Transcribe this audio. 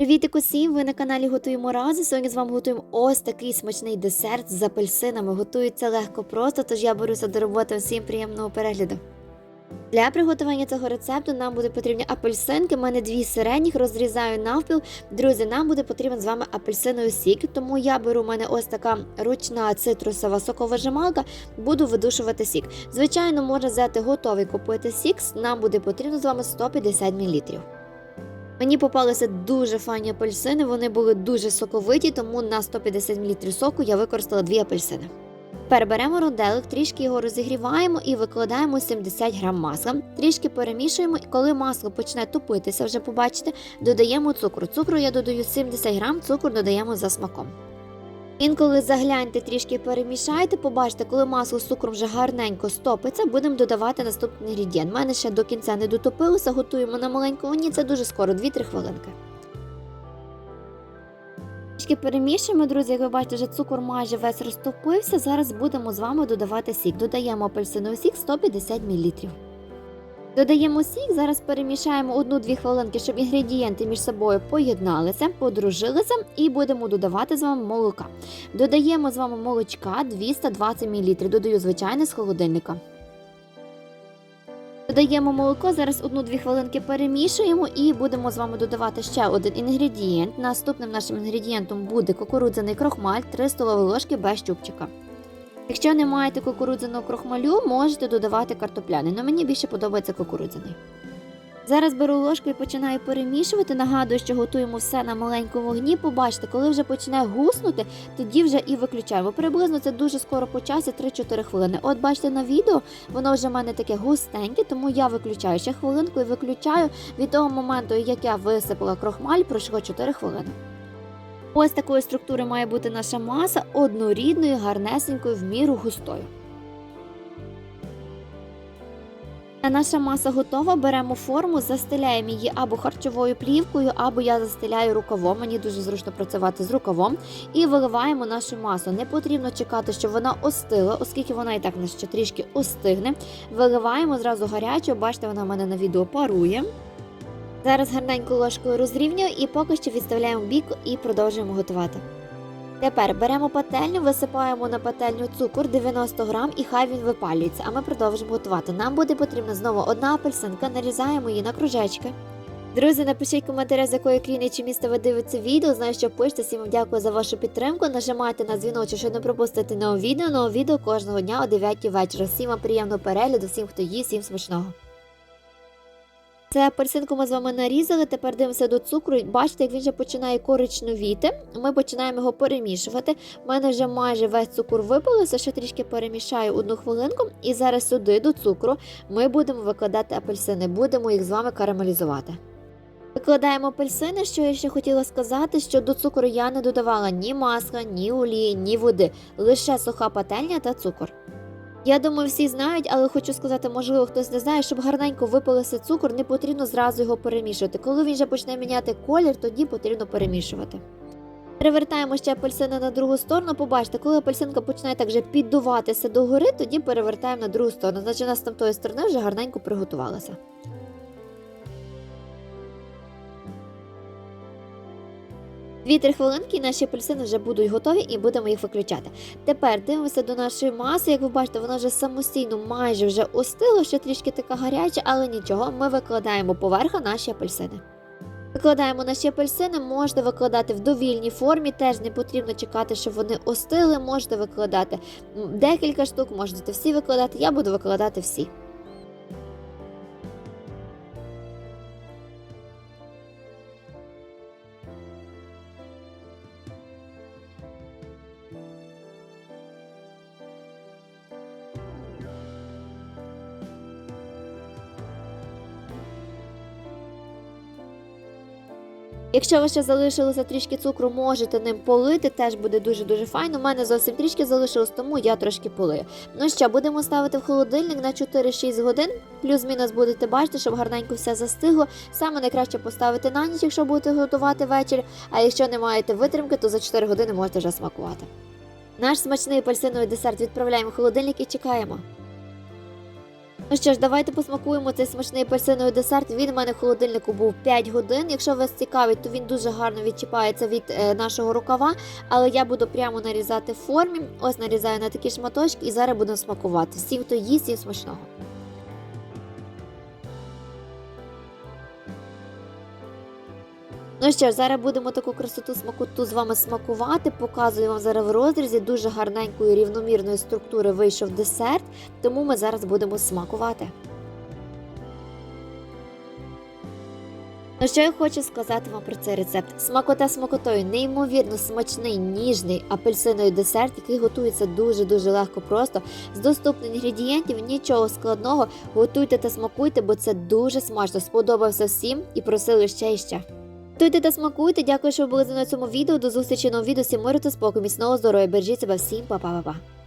Привіт, усім! Ви на каналі Готуємо разом. Сьогодні з вами готуємо ось такий смачний десерт з апельсинами. Готується легко просто, тож я беруся до роботи. Всім приємного перегляду. Для приготування цього рецепту нам буде потрібні апельсинки. У мене дві середніх, розрізаю навпіл. Друзі, нам буде потрібен з вами апельсиновий сік, тому я беру у мене ось така ручна цитрусова соковижималка, буду видушувати сік. Звичайно, можна взяти готовий купити сік. Нам буде потрібно з вами 150 мл. Мені попалися дуже файні апельсини, вони були дуже соковиті, тому на 150 мл соку я використала дві апельсини. Тепер беремо роделик, трішки його розігріваємо і викладаємо 70 грам масла. Трішки перемішуємо, і коли масло почне топитися, вже побачите, додаємо цукру. Цукру я додаю 70 грам, цукор додаємо за смаком. Інколи загляньте, трішки перемішайте, побачите, коли масло з цукром вже гарненько стопиться, будемо додавати наступний інгредієнт. У мене ще до кінця не дотопилося, готуємо на маленькому вогні, це дуже скоро, 2-3 хвилинки. Трішки перемішуємо, друзі, як ви бачите, вже цукор майже весь розтопився. Зараз будемо з вами додавати сік. Додаємо апельсиновий сік 150 мл. Додаємо сік, зараз перемішаємо 1-2 хвилинки, щоб інгредієнти між собою поєдналися, подружилися, і будемо додавати з вами молока. Додаємо з вами молочка 220 мл. Додаю звичайне з холодильника. Додаємо молоко, зараз 1-2 хвилинки перемішуємо і будемо з вами додавати ще один інгредієнт. Наступним нашим інгредієнтом буде кукурудзяний крохмаль 3 столові ложки без чубчика. Якщо не маєте кукурудзяного крохмалю, можете додавати картопляний, але мені більше подобається кукурудзяний. Зараз беру ложку і починаю перемішувати. Нагадую, що готуємо все на маленькому вогні. Побачите, коли вже почне гуснути, тоді вже і виключаємо. Приблизно це дуже скоро по часі 3-4 хвилини. От бачите на відео, воно вже в мене таке густеньке, тому я виключаю ще хвилинку і виключаю від того моменту, як я висипала крохмаль, пройшло 4 хвилини. Ось такої структури має бути наша маса однорідною, гарнесенькою, в міру густою. А наша маса готова. Беремо форму, застеляємо її або харчовою плівкою, або я застеляю рукавом. Мені дуже зручно працювати з рукавом. І виливаємо нашу масу. Не потрібно чекати, щоб вона остила, оскільки вона і так ще трішки остигне. Виливаємо зразу гарячу, бачите, вона в мене на відео парує. Зараз гарненько ложкою розрівнюю і поки що відставляємо бік і продовжуємо готувати. Тепер беремо пательню, висипаємо на пательню цукор 90 грам і хай він випалюється, а ми продовжимо готувати. Нам буде потрібна знову одна апельсинка, нарізаємо її на кружечки. Друзі, напишіть коментарі, з якої країни чи міста ви дивитеся відео. Знаю, що пишете. Всім дякую за вашу підтримку. Нажимайте на дзвіночок, щоб не пропустити нове відео. Нове відео кожного дня о 9 вечора. Всім вам приємного перегляду, всім, хто їсть, всім смачного. Це апельсинку ми з вами нарізали. Тепер дивимося до цукру. Бачите, як він вже починає коричневіти. Ми починаємо його перемішувати. У мене вже майже весь цукор випалився, ще трішки перемішаю одну хвилинку. І зараз сюди до цукру ми будемо викладати апельсини, будемо їх з вами карамелізувати. Викладаємо апельсини, що я ще хотіла сказати, що до цукру я не додавала ні масла, ні олії, ні води, лише суха пательня та цукор. Я думаю, всі знають, але хочу сказати, можливо, хтось не знає, щоб гарненько випалися цукор, не потрібно зразу його перемішувати. Коли він вже почне міняти колір, тоді потрібно перемішувати. Перевертаємо ще апельсини на другу сторону. Побачите, коли апельсинка починає так вже піддуватися догори, тоді перевертаємо на другу сторону. Значить, у нас там тої сторони вже гарненько приготувалася. Дві-три хвилинки і наші апельсини вже будуть готові і будемо їх виключати. Тепер дивимося до нашої маси. Як ви бачите, вона вже самостійно майже вже остила, ще трішки така гаряча, але нічого, ми викладаємо поверха наші апельсини. Викладаємо наші апельсини, можете викладати в довільній формі, теж не потрібно чекати, щоб вони остили. Можете викладати декілька штук, можете всі викладати. Я буду викладати всі. Якщо ви ще залишилося трішки цукру, можете ним полити, теж буде дуже-дуже файно. У мене зовсім трішки залишилось, тому я трошки полию. Ну що, будемо ставити в холодильник на 4-6 годин. Плюс-мінус будете бачити, щоб гарненько все застигло. Саме найкраще поставити на ніч, якщо будете готувати ввечері. А якщо не маєте витримки, то за 4 години можете вже смакувати. Наш смачний апельсиновий десерт відправляємо в холодильник і чекаємо. Ну що ж, давайте посмакуємо цей смачний апельсиновий десерт. Він в мене в холодильнику був 5 годин. Якщо вас цікавить, то він дуже гарно відчіпається від е, нашого рукава. Але я буду прямо нарізати формі. Ось нарізаю на такі шматочки і зараз будемо смакувати. Всім, хто їсть, їм смачного. Ну що ж, зараз будемо таку красоту смакоту з вами смакувати. Показую вам зараз в розрізі. Дуже гарненької рівномірної структури вийшов десерт, тому ми зараз будемо смакувати. Ну, що я хочу сказати вам про цей рецепт? Смакота смакотою, неймовірно смачний, ніжний апельсиновий десерт, який готується дуже-дуже легко просто. З доступних інгредієнтів, нічого складного. Готуйте та смакуйте, бо це дуже смачно. Сподобався всім і просили ще і ще. Готуйте та смакуйте. Дякую, що ви були за в цьому відео. До зустрічі на відео. Всім миру та спокою, міцного здоров'я. Бережіть себе всім, па-па-па-па.